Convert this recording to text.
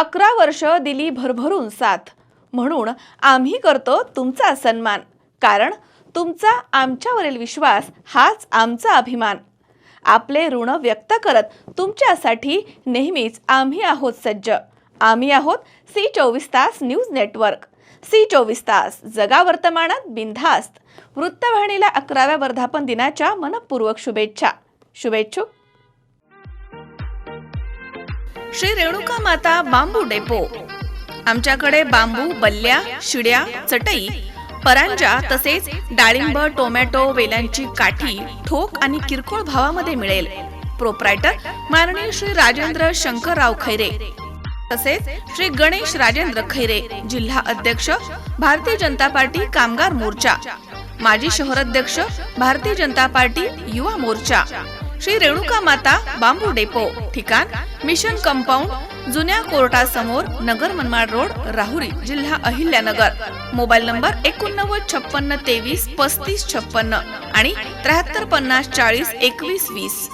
अकरा वर्ष दिली भरभरून साथ. म्हणून आम्ही करतो तुमचा सन्मान. कारण तुमचा आमच्यावरील विश्वास हाच आमचा अभिमान. आपले ऋण व्यक्त करत तुमच्यासाठी नेहमीच आम्ही आहोत सज्ज. आम्ही आहोत सी चोवीस तास न्यूज नेटवर्क. सी चोवीस तास जगा वर्तमानात बिनधास्त. वृत्तवाहिनीला अकराव्या वर्धापन दिनाच्या मनपूर्वक शुभेच्छा. शुभेच्छुक. Shri Renuka Mata bamboo depot. आमच्याकडे बांबू बल्ल्या शिड्या चटई परांजा तसेच डाळिंब टोमॅटो वेलांची काठी ठोक आणि किरकोळ भावामध्ये मिळेल. प्रोप्रायटर माननीय श्री राजेंद्र शंकरराव खैरे. तसेच श्री गणेश राजेंद्र खैरे जिल्हा अध्यक्ष भारतीय जनता पार्टी कामगार मोर्चा. माजी शहराध्यक्ष Bharatiya Janata party Yuva Morcha. Shri Renuka Mata bamboo depot ठिकाण मिशन कंपाऊंड जुन्या कोर्टासमोर नगर मनमाड रोड राहुरी जिल्हा अहिल्यानगर. मोबाईल नंबर एकोणनव्वद छप्पन्न तेवीस पस्तीस छप्पन्न आणि त्र्याहत्तर पन्नास चाळीस एकवीस वीस.